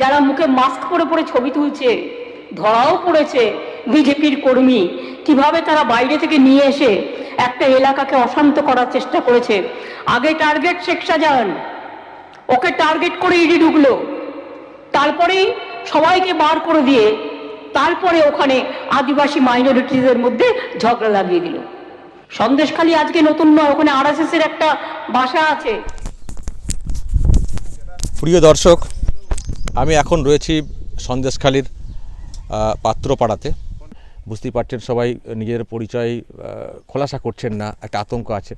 যারা মুখে মাস্ক পরে পরে ছবি তুলছে, ধরাও পড়েছে বিজেপির কর্মী, কীভাবে তারা বাইরে থেকে নিয়ে এসে একটা এলাকাকে অশান্ত করার চেষ্টা করেছে। আগে টার্গেট শেখ শাহজাহান, ওকে টার্গেট করে ইডি ঢুকলো। তারপরেই সবাইকে বার করে দিয়ে তারপরে ওখানে আদিবাসী মাইনরিটিদের মধ্যে ঝগড়া লাগিয়ে দিল। সন্দেশখালী আজকে নতুন নয়, ওখানে আরএসএস এর একটা বাসা আছে। প্রিয় দর্শক আমি এখন রয়েছি সন্দেশখালীর পাত্রপাড়াতে। বুঝতেই পারছেন সবাই, নিজের পরিচয় খোলাসা করছেন না, একটা আতঙ্ক আছে।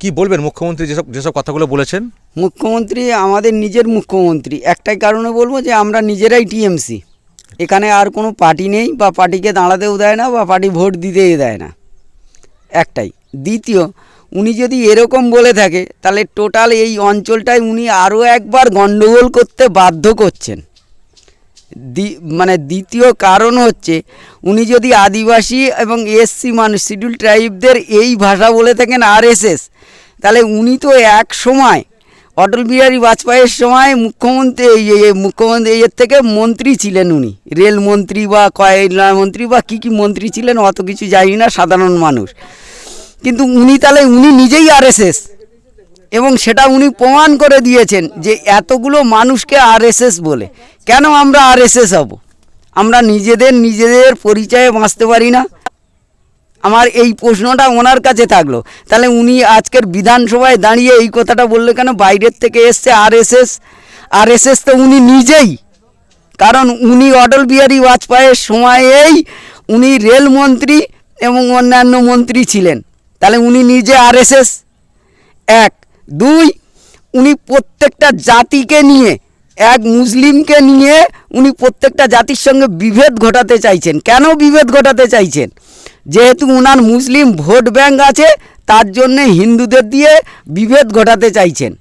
কি বলবেন মুখ্যমন্ত্রী যেসব যেসব কথাগুলো বলেছেন? মুখ্যমন্ত্রী আমাদের নিজের মুখ্যমন্ত্রী। একটাই কারণে বলব যে আমরা নিজেরাই টিএমসি। এখানে আর কোনো পার্টি নেই, বা পার্টিকে দাঁড়াতেও দেয় না, বা পার্টি ভোট দিতেই দেয় না। একটাই। দ্বিতীয় উনি যদি এরকম বলে থাকে, তাহলে টোটাল এই অঞ্চলটায় উনি আরও একবার গণ্ডগোল করতে বাধ্য করছেন। দ্বি- মানে দ্বিতীয় কারণ হচ্ছে, উনি যদি আদিবাসী এবং এসসি মানুষ, শিডিউল ট্রাইবদের এই ভাষা বলে থাকেন আরএসএস তাহলে উনি তো এক সময়, অটল বিহারী বাজপেয়ীর সময় মুখ্যমন্ত্রী, এই মুখ্যমন্ত্রী এর থেকে মন্ত্রী ছিলেন উনি। রেলমন্ত্রী বা কয়লা মন্ত্রী বা কী কী মন্ত্রী ছিলেন, অত কিছু জানি না, সাধারণ মানুষ। কিন্তু উনি তাহলে উনি নিজেই আরএসএস। এবং সেটা উনি প্রমাণ করে দিয়েছেন যে এতগুলো মানুষকে আরএসএস বলে। কেন আমরা আরএসএস হব? আমরা নিজেদের নিজেদের পরিচয়ে বাঁচতে পারি না। আমার এই প্রশ্নটা ওনার কাছে থাকল। তাহলে উনি আজকের বিধানসভায় দাঁড়িয়ে এই কথাটা বললে কেন? বাইরের থেকে এসছে আরএসএস। আরএসএস তো উনি নিজেই। কারণ উনি অটল বিহারী বাজপেয়ীর সময়েই উনি রেলমন্ত্রী এবং অন্যান্য মন্ত্রী ছিলেন। তাহলে উনি নিজে আরএসএস এক। দুই, উনি প্রত্যেকটা জাতিকে নিয়ে, এক মুসলিমকে নিয়ে উনি প্রত্যেকটা জাতির সঙ্গে বিভেদ ঘটাতে চাইছেন। কেন বিভেদ ঘটাতে চাইছেন? যেহেতু উনার মুসলিম ভোট ব্যাঙ্ক আছে, তার জন্যে হিন্দুদের দিয়ে বিভেদ ঘটাতে চাইছেন।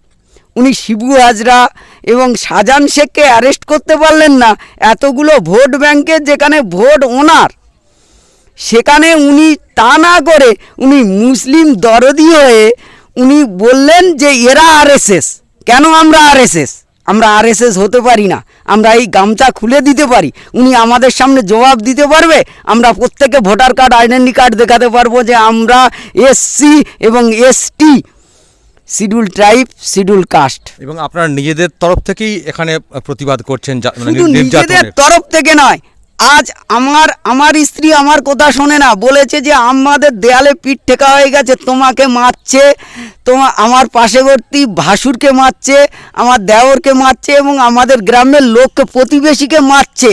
উনি শিবু হাজরা এবং শাহজাহান শেখকে অ্যারেস্ট করতে পারলেন না। এতগুলো ভোট ব্যাংকের যেখানে ভোট ওনার সেখানে উনি তা না করে উনি মুসলিম দরদি হয়ে উনি বললেন যে এরা আরএসএস। কেন আমরা আরএসএস? আমরা আরএসএস হতে পারি না। আমরা এই গামছা খুলে দিতে পারি। উনি আমাদের সামনে জবাব দিতে পারবে। আমরা প্রত্যেকে ভোটার কার্ড আইডেন্টি কার্ড দেখাতে পারব যে আমরা এসসি এবং ST schedule tribe schedule caste. এবং আপনারা নিজেদের তরফ থেকেই এখানে প্রতিবাদ করছেন মানে নিজেদের তরফ থেকে নয় আজ আমার আমার স্ত্রী আমার কথা শোনে না। বলেছে যে আমাদের দেয়ালে পিঠ ঠেকা হয়ে গেছে, তোমাকে মারছে তোমার আমার পাশেবর্তী ভাসুরকে মারছে, আমার দেওরকে মারছে এবং আমাদের গ্রামের লোককে প্রতিবেশীকে মারছে।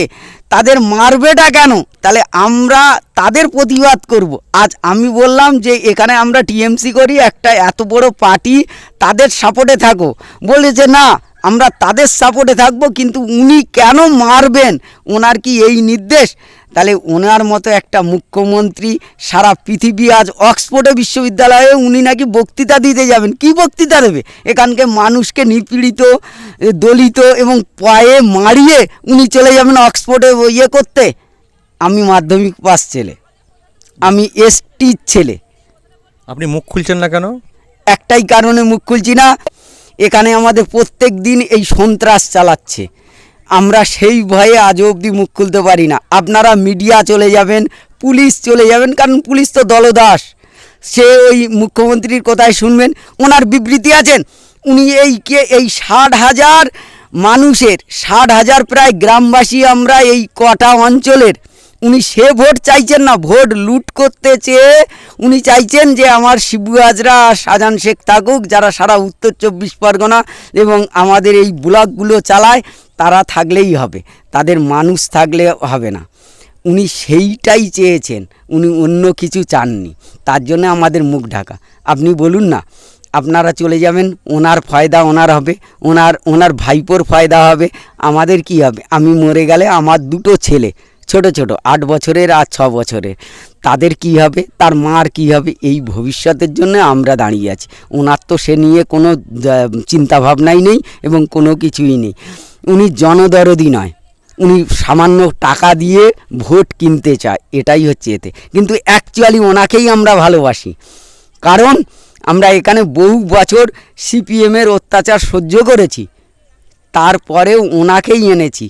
তাদের মারবেটা কেন? তাহলে আমরা তাদের প্রতিবাদ করব। আজ আমি বললাম যে এখানে আমরা টিএমসি করি, একটা এত বড় পার্টি, তাদের সাপোর্টে থাকো। বলেছে, না আমরা তাদের সাপোর্টে থাকব কিন্তু উনি কেন মারবেন? ওনার কি এই নির্দেশ? তাহলে ওনার মতো একটা মুখ্যমন্ত্রী সারা পৃথিবী আজ অক্সফোর্ডে বিশ্ববিদ্যালয়ে উনি নাকি বক্তৃতা দিতে যাবেন। কি বক্তৃতা দেবে? এখানকে মানুষকে নিপীড়িত দলিত এবং পায়ে মারিয়ে উনি চলে যাবেন অক্সফোর্ডে ইয়ে করতে। আমি মাধ্যমিক পাস ছেলে। আমি এসটির ছেলে। আপনি মুখ খুলছেন না কেন? একটাই কারণে মুখ খুলছি না। এখানে আমাদের প্রত্যেক দিন এই সন্ত্রাস চালাচ্ছে। আমরা সেই ভয়ে আজও অবধি মুখ খুলতে পারি না। আপনারা মিডিয়া চলে যাবেন, পুলিশ চলে যাবেন, কারণ পুলিশ তো দলদাস। সে ওই মুখ্যমন্ত্রীর কথায় শুনবেন, ওনার বিবৃতি আছেন। উনি এই কে, এই ষাট হাজার মানুষের, ষাট হাজার প্রায় গ্রামবাসী আমরা এই কটা অঞ্চলের উনি সে ভোট চাইছেন না, ভোট লুট করতে চেয়ে উনি চাইছেন যে আমার শিবু হাজরা শাহজাহান শেখ থাকুক, যারা সারা উত্তর চব্বিশ পরগনা এবং আমাদের এই ব্লকগুলো চালায়, তারা থাকলেই হবে। তাদের মানুষ থাকলে হবে না। উনি সেইটাই চেয়েছেন। উনি অন্য কিছু চাননি। তার জন্য আমাদের মুখ ঢাকা। আপনি বলুন না, আপনারা চলে যাবেন, ওনার ফায়দা ওনার হবে, ওনার ওনার ভাইপোর ফায়দা হবে, আমাদের কি হবে? আমি মরে গেলে আমার দুটো ছেলে ছোট ছোট, আট বছরের আর ছ বছরের। তাদের কি হবে? তার মার কি হবে? এই ভবিষ্যতের জন্য আমরা দাঁড়িয়ে আছি। ওনার তো সে নিয়ে কোনো চিন্তাভাবনাই নেই এবং কোনো কিছুই নেই। উনি জনদরদি নয়। উনি সামান্য টাকা দিয়ে ভোট কিনতে চায়। এটাই হচ্ছে এতে। কিন্তু অ্যাকচুয়ালি ওনাকেই আমরা ভালোবাসি। কারণ আমরা এখানে বহু বছর সিপিএমের অত্যাচার সহ্য করেছি। তারপরেও ওনাকেই এনেছি।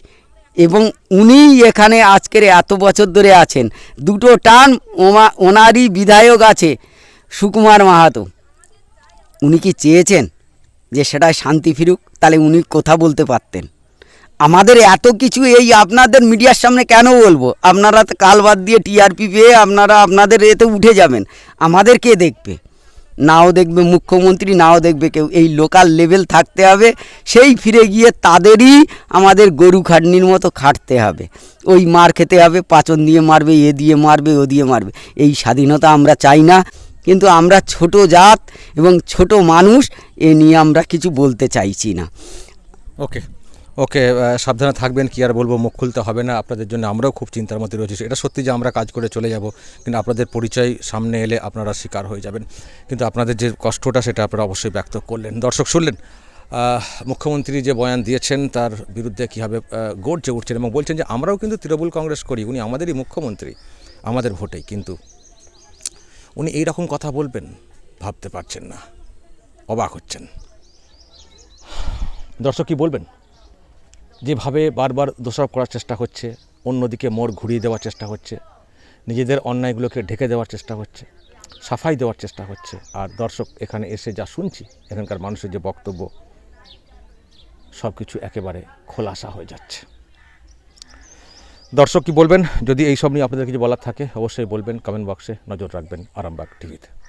এবং উনি এখানে আজকের এত বছর ধরে আছেন। দুটো টার্ম ওমা, ওনারই বিধায়ক আছে, সুকুমার মাহাতো। উনি কি চেয়েছেন যে সেটায় শান্তি ফিরুক? তাহলে উনি কথা বলতে পারতেন। আমাদের এত কিছু এই আপনাদের মিডিয়ার সামনে কেন বলব? আপনারা তো কাল বাদ দিয়ে টিআরপি পেয়ে আপনারা, আপনাদের এতে উঠে যাবেন। আমাদের কে দেখবে? নাও দেখবে মুখ্যমন্ত্রী, নাও দেখবে কেউ। এই লোকাল লেভেল থাকতে হবে, সেই ফিরে গিয়ে তাদেরই আমাদের গরু খাটনির মতো খাটতে হবে। ওই মার খেতে হবে, পাচন দিয়ে মারবে, এ দিয়ে মারবে, ও দিয়ে মারবে। এই স্বাধীনতা আমরা চাই না, কিন্তু আমরা ছোট জাত এবং ছোট মানুষ, এ নিয়ে আমরা কিছু বলতে চাইছি না। ওকে ওকে সাবধানে থাকবেন, কি আর বলব, মুখ খুলতে হবে না। আপনাদের জন্য আমরাও খুব চিন্তার মধ্যে রয়েছি। এটা সত্যি যে আমরা কাজ করে চলে যাব, কিন্তু আপনাদের পরিচয় সামনে এলে আপনারা শিকার হয়ে যাবেন। কিন্তু আপনাদের যে কষ্টটা, সেটা আপনারা অবশ্যই ব্যক্ত করলেন। দর্শক, শুনলেন? মুখ্যমন্ত্রী যে বয়ান দিয়েছেন, তার বিরুদ্ধে কীভাবে গর্জে উঠছেন এবং বলছেন যে, আমরাও কিন্তু তৃণমূল কংগ্রেস করি, উনি আমাদেরই মুখ্যমন্ত্রী, আমাদের ভোটেই। কিন্তু উনি এই রকম কথা বলবেন, ভাবতে পারছেন না, অবাক হচ্ছেন। দর্শক, কি বলবেন? যেভাবে বারবার দোষারোপ করার চেষ্টা হচ্ছে, অন্যদিকে মোড় ঘুরিয়ে দেওয়ার চেষ্টা হচ্ছে, নিজেদের অন্যায়গুলোকে ঢেকে দেওয়ার চেষ্টা হচ্ছে, সাফাই দেওয়ার চেষ্টা হচ্ছে। আর দর্শক, এখানে এসে যা শুনছি, এখানকার মানুষের যে বক্তব্য সব কিছু একেবারে খোলাসা হয়ে যাচ্ছে। দর্শক কি বলবেন? যদি এই সব নিয়ে আপনাদের কিছু বলার থাকে, অবশ্যই বলবেন কমেন্ট বক্সে নজর রাখবেন, আরামবাগ টিভিতে।